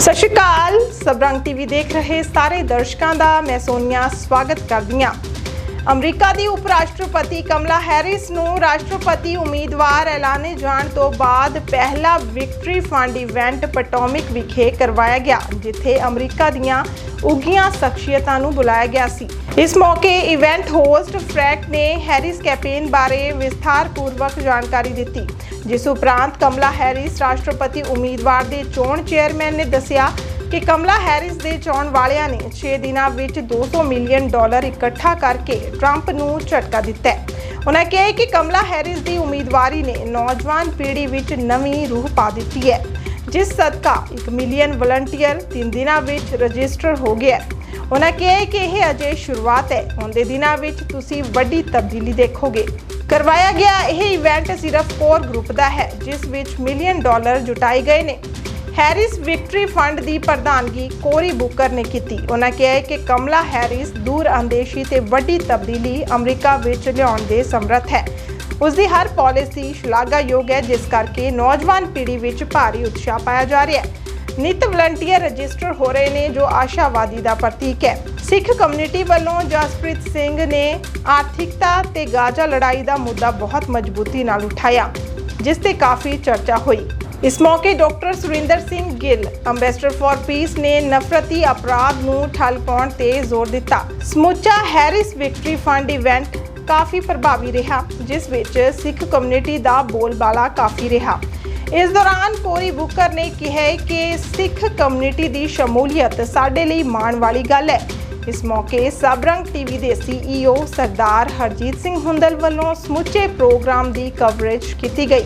ਸਤਿ ਸ਼੍ਰੀ ਅਕਾਲ। ਸਬਰੰਗ ਟੀਵੀ ਦੇਖ ਰਹੇ ਸਾਰੇ ਦਰਸ਼ਕਾਂ ਦਾ ਮੈਂ ਸੋਨੀਆ, ਸਵਾਗਤ ਕਰਦੀ ਹਾਂ। ਅਮਰੀਕਾ ਦੀ ਉਪ ਰਾਸ਼ਟਰਪਤੀ ਕਮਲਾ ਹੈਰਿਸ ਨੂੰ ਰਾਸ਼ਟਰਪਤੀ ਉਮੀਦਵਾਰ ਐਲਾਨੇ ਜਾਣ ਤੋਂ ਬਾਅਦ ਪਹਿਲਾ ਵਿਕਟਰੀ ਫੰਡ ਇਵੈਂਟ ਪਟੋਮਿਕ ਵਿਖੇ ਕਰਵਾਇਆ ਗਿਆ, ਜਿੱਥੇ ਅਮਰੀਕਾ ਦੀਆਂ ਉੱਘੀਆਂ ਸ਼ਖਸੀਅਤਾਂ ਨੂੰ ਬੁਲਾਇਆ ਗਿਆ ਸੀ। ਇਸ ਮੌਕੇ ਇਵੈਂਟ ਹੋਸਟ ਫਰੈਕ ਨੇ ਹੈਰਿਸ ਕੈਂਪੇਨ ਬਾਰੇ ਵਿਸਥਾਰਪੂਰਵਕ ਜਾਣਕਾਰੀ ਦਿੱਤੀ। ਜਿਸ ਉਪਰੰਤ ਕਮਲਾ ਹੈਰਿਸ ਰਾਸ਼ਟਰਪਤੀ ਉਮੀਦਵਾਰ ਦੇ ਚੋਣ ਚੇਅਰਮੈਨ ਨੇ ਦੱਸਿਆ ਕਿ ਕਮਲਾ ਹੈਰਿਸ ਦੇ ਚੋਣ ਵਾਲਿਆਂ ਨੇ 6 ਦਿਨਾਂ ਵਿੱਚ 200 ਮਿਲੀਅਨ ਡਾਲਰ ਇਕੱਠਾ ਕਰਕੇ ਟਰੰਪ ਨੂੰ ਝਟਕਾ ਦਿੱਤਾ ਹੈ। ਉਹਨਾਂ ਕਿਹਾ ਕਿ ਕਮਲਾ ਹੈਰਿਸ ਦੀ ਉਮੀਦਵਾਰੀ ਨੇ ਨੌਜਵਾਨ ਪੀੜ੍ਹੀ ਵਿੱਚ ਨਵੀਂ ਰੂਹ ਪਾ ਦਿੱਤੀ ਹੈ, ਜਿਸ ਸਦਕਾ 1 ਮਿਲੀਅਨ ਵਲੰਟੀਅਰ 3 ਦਿਨਾਂ ਵਿੱਚ ਰਜਿਸਟਰ ਹੋ ਗਿਆ ਉਹਨਾਂ ਕਿਹਾ ਕਿ ਇਹ ਅਜੇ ਸ਼ੁਰੂਆਤ ਹੈ। ਆਉਂਦੇ ਦਿਨਾਂ ਵਿੱਚ ਤੁਸੀਂ ਵੱਡੀ ਤਬਦੀਲੀ ਦੇਖੋਗੇ। ਕਰਵਾਇਆ ਗਿਆ ਇਹ ਇਵੈਂਟ ਸਿਰਫ ਕੋਰ ਗਰੁੱਪ ਦਾ ਹੈ, ਜਿਸ ਵਿੱਚ ਮਿਲੀਅਨ ਡਾਲਰ ਜੁਟਾਏ ਗਏ ਨੇ। ਹੈਰਿਸ ਵਿਕਟਰੀ ਫੰਡ ਦੀ ਪ੍ਰਧਾਨਗੀ ਕੋਰੀ ਬੁੱਕਰ ਨੇ ਕੀਤੀ। ਉਹਨਾਂ ਕਿਹਾ ਹੈ ਕਿ ਕਮਲਾ ਹੈਰਿਸ ਦੂਰ ਅੰਦੇਸ਼ੀ ਤੇ ਵੱਡੀ ਤਬਦੀਲੀ ਅਮਰੀਕਾ ਵਿੱਚ ਲਿਆਉਣ ਦੇ ਸਮਰੱਥ ਹੈ। ਉਸ ਦੀ ਹਰ ਪਾਲਿਸੀ ਸ਼ਲਾਘਾਯੋਗ ਹੈ, ਜਿਸ ਕਰਕੇ ਨੌਜਵਾਨ ਪੀੜ੍ਹੀ ਵਿੱਚ ਭਾਰੀ ਉਤਸ਼ਾਹ ਪਾਇਆ ਜਾ ਰਿਹਾ ਹੈ। ਨਿਤ ਵਲੰਟੀਅਰ ਰਜਿਸਟਰ ਹੋ ਰਹੇ ਨੇ, ਜੋ ਆਸ਼ਾਵਾਦੀ ਦਾ ਪ੍ਰਤੀਕ ਹੈ। ਸਿੱਖ ਕਮਿਊਨਿਟੀ ਵੱਲੋਂ ਜਸਪ੍ਰੀਤ ਸਿੰਘ ਨੇ ਆਰਥਿਕਤਾ ਤੇ ਗਾਜ਼ਾ ਲੜਾਈ ਦਾ ਮੁੱਦਾ ਬਹੁਤ ਮਜ਼ਬੂਤੀ ਨਾਲ ਉਠਾਇਆ, ਜਿਸ ਤੇ ਕਾਫੀ ਚਰਚਾ ਹੋਈ। ਇਸ ਮੌਕੇ doctor Surinder Singh Gill, ambassador for peace ਨੇ ਨਫ਼ਰਤੀ ਅਪਰਾਧ ਨੂੰ ਠੱਲ ਪਾਉਣ ਤੇ ਜ਼ੋਰ ਦਿੱਤਾ। ਸਮੁੱਚਾ ਹੈਰਿਸ ਵਿਕਟਰੀ ਫੰਡ ਇਵੈਂਟ ਕਾਫੀ ਪ੍ਰਭਾਵੀ ਰਿਹਾ, ਜਿਸ ਵਿੱਚ ਸਿੱਖ ਕਮਿਊਨਿਟੀ ਦਾ ਬੋਲਬਾਲਾ ਕਾਫੀ ਰਿਹਾ। ਇਸ ਦੌਰਾਨ ਕੋਰੀ ਬੁੱਕਰ ਨੇ ਕਿਹਾ ਕਿ ਸਿੱਖ ਕਮਿਊਨਿਟੀ ਦੀ ਸ਼ਮੂਲੀਅਤ ਸਾਡੇ ਲਈ ਮਾਣ ਵਾਲੀ ਗੱਲ ਹੈ। ਇਸ ਮੌਕੇ ਸਬਰੰਗ ਟੀਵੀ ਦੇ ਸੀਈਓ ਸਰਦਾਰ ਹਰਜੀਤ ਸਿੰਘ ਹੁੰਦਲ ਵੱਲੋਂ ਸਮੁੱਚੇ ਪ੍ਰੋਗਰਾਮ ਦੀ ਕਵਰੇਜ ਕੀਤੀ ਗਈ।